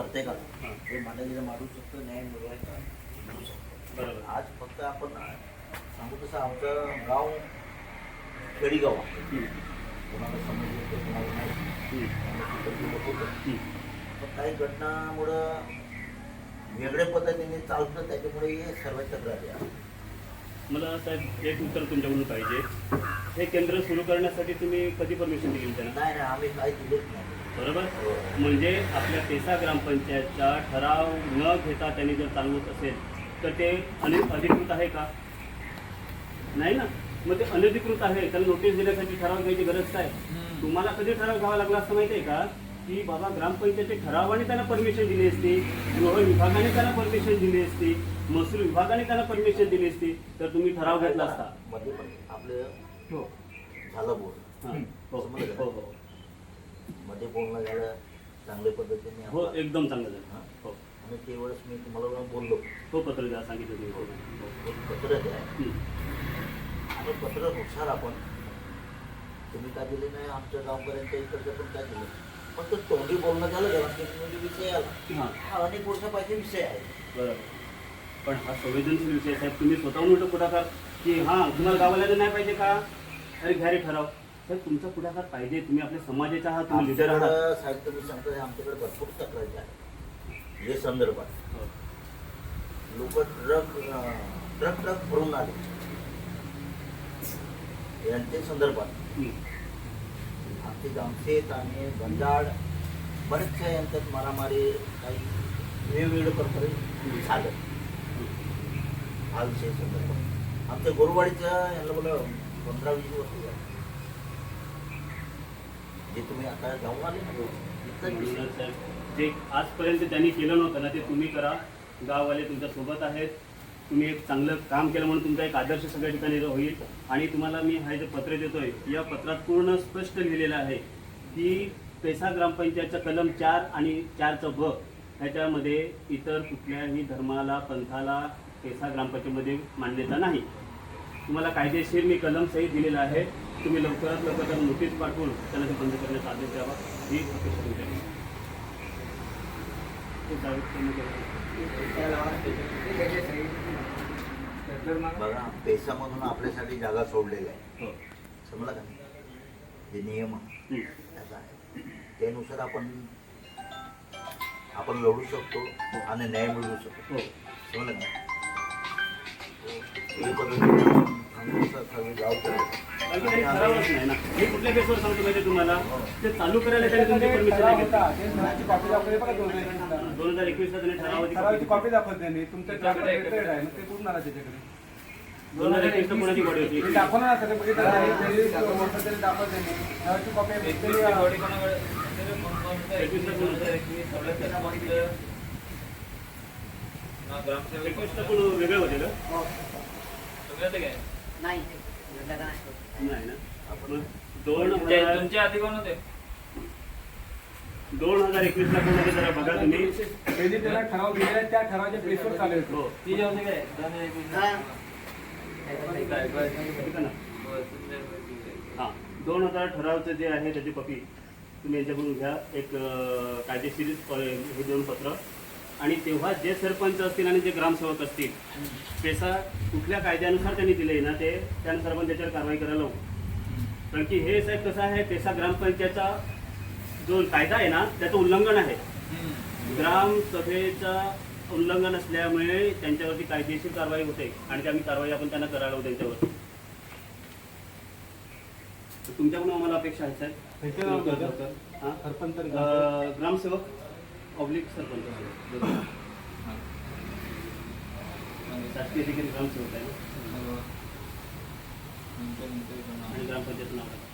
प्रत्येकाला हां. मानलेलं मारू शकतो न्याय मिळवायचा मिळू शकतो. बरोबर. आज फक्त आपण सांगू तसं आमचं गाव खेडीगाव आहे. कोणाला समजलं तर कोणाला नाही. पण काही घटनामुळं वेगळ्या पद्धतीने चालतं त्याच्यामुळे हे सर्व तक्रारी आहे. मला साहेब एक उत्तर तुमच्याकडून पाहिजे. हे केंद्र सुरू करण्यासाठी तुम्ही कधी परमिशन दिली त्यांना? नाही नाही आम्ही काही दिलेच नाही. बरोबर? हो. म्हणजे आपल्या पेसा ग्रामपंचायतचा ठराव न घेता त्यांनी जर चालवत असेल तर ते अनि अधिकृत आहे का? नाही ना? मग ते अनधिकृत आहे त्याला नोटीस दिल्यासाठी ठराव घ्यायची गरज काय? तुम्हाला कधी ठराव घ्यावा लागला असं माहिती आहे का? की बाबा ग्रामपंचायती ठरावाने त्यांना परमिशन दिली असती गृह विभागाने त्यांना परमिशन दिली असती महसूल विभागाने त्यांना परमिशन दिली असती तर तुम्ही ठराव घेतला असता. मध्ये पण आपलं हो. झालं बोल. हां. हो. समजलं का? हो हो. मध्ये बोलणं झालं चांगल्या पद्धतीने हो आपण- एकदम चांगलं झालं. हां. आणि त्यावेळेस मी तुम्हाला बोललो. हो पत्र द्या सांगितलं तुम्ही. हो. हो. एक पत्र द्या. हं. आणि पत्रानुसार आपण तुम्ही काय दिले नाही आमच्या गावपर्यंत इकडचं पण काय दिलं? फक्त तोंडी बोलणं झालं म्हणजे विषय आला. हां. हा अनेक वर्षापाहिजे विषय आहे. बरोबर. पण हा संवेदनशील विषय साहेब तुम्ही स्वतःहून उलट पुढाकार की हां तुम्हाला गावाला नाही पाहिजे का? अरे घ्या रे ठराव. साहेब तुमचा पुढाकार पाहिजे. तुम्ही आपल्या समाजाचा आहात तुम्ही लिडर आहात. आमच्याकडं साहेब तुम्ही सांगता आमच्याकडे भरपूर तक्रारी आहे हे संदर्भात. हो. लोक ट्रक अं, ट्रक ट्रक भरून आले. यांच्या संदर्भात. हं. आमचे गामशेत आणि गंजाड बरेचशा यांच्यात मारामारी काही वेगवेगळे प्रकारे झालं. हा विषय संदर्भात. आमच्या गोरवाडीच्या यांना बोला पंधरा वीस वर्ष झाली. जे तुम्ही आता जाऊन आले ना साहेब जे आजपर्यंत त्यांनी केलं नव्हतं ना ते तुम्ही करा. गाववाले तुमच्यासोबत आहेत. तुम्ही एक चांगलं काम केलं म्हणून तुमचा एक आदर्श सगळ्या ठिकाणी होईल. आणि तुम्हाला मी हे जे पत्र देतोय या पत्रात पूर्ण स्पष्ट लिहिलेलं आहे की पेसा ग्रामपंचायतचा कलम चार आणि चारचं ब ह्याच्यामध्ये इतर कुठल्याही धर्माला पंथाला पेसा ग्रामपंचायतमध्ये मान्यता नाही. तुम्हाला कायदेशीर मी कलम सहित दिलेला आहे. तुम्ही लवकरात लवकर नोटीस पाठवून त्याला ते बंद करण्याचा आदेश द्यावा. ही अपेक्षा. बघा पेशामधून आपल्यासाठी जागा सोडलेल्या आहे. हो. समजला का जे नियम आहे. त्याचा आहे. त्यानुसार आपण आपण लढू शकतो आणि न्याय मिळवू शकतो. हो. समजलं का हे पद्धतीने आम्ही असं सर्व गाव करतो. बाकी काही ठरावच नाही ना हे कुठल्या केसवर सांगतो माहिती तुम्हाला ते चालू करायला त्यांनी तुमची परमिशन नाही घेतली दोन हजार एकवीसला त्यांनी ठरावाची ठरावाची कॉपी दाखवत त्यांनी तुमचं ट्रॅक्टर रेटेड आहे मग ते त्याच्याकडे दिली. दोन हजार एकवीसला कोणाची बॉडी होती ते दाखवलं ना सगळे बघितलं नाही तरी मोठं तरी दाखवत त्यांनी ठरावाची कॉपी एकवीसला कोण होतं? एकवीसला कोण वेगळं होते का नाही. ना? मग दोन हजार तुमच्या आधी कोण होते? दोन हजार एकवीसला कोण होते जरा बघा तुम्ही. त्यांनी त्याला ठराव दिलेला आहे, त्या ठरावाच्या बेसवर चालू होतो. हो. ती काय? दोन हजार एकवीस हा. काय काय ऐका ना. हो, तुमच्या- हां दोन हजार ठरावचं जे आहे त्याची कॉपी तुम्ही यांच्याकडून घ्या. एक अं, कायदेशीर हे दोन पत्र. आणि तेव्हा जे सरपंच असतील आणि जे ग्रामसेवक असतील पेसा कुठल्या कायद्यानुसार त्यांनी दिले ना ते त्यानुसार आपण त्याच्यावर कारवाई करायला लावू. कारण की हे साहेब कसं आहे पेसा ग्रामपंचायतचा जो कायदा आहे ना त्याचं उल्लंघन आहे. ग्रामसभेचा उल्लंघन असल्यामुळे त्यांच्यावरती कायदेशीर कारवाई होते आणि ते आम्ही कारवाई आपण त्यांना करायला लावू त्यांच्यावरती. तुमच्याकडून आम्हाला अपेक्षा आहे साहेब? सरपंच ग्रामसेवक? ऑब्लिक सरपंच शासकीय देखील ग्रामसेवक आहे ना आणि ग्रामपंचायत नाव आहे.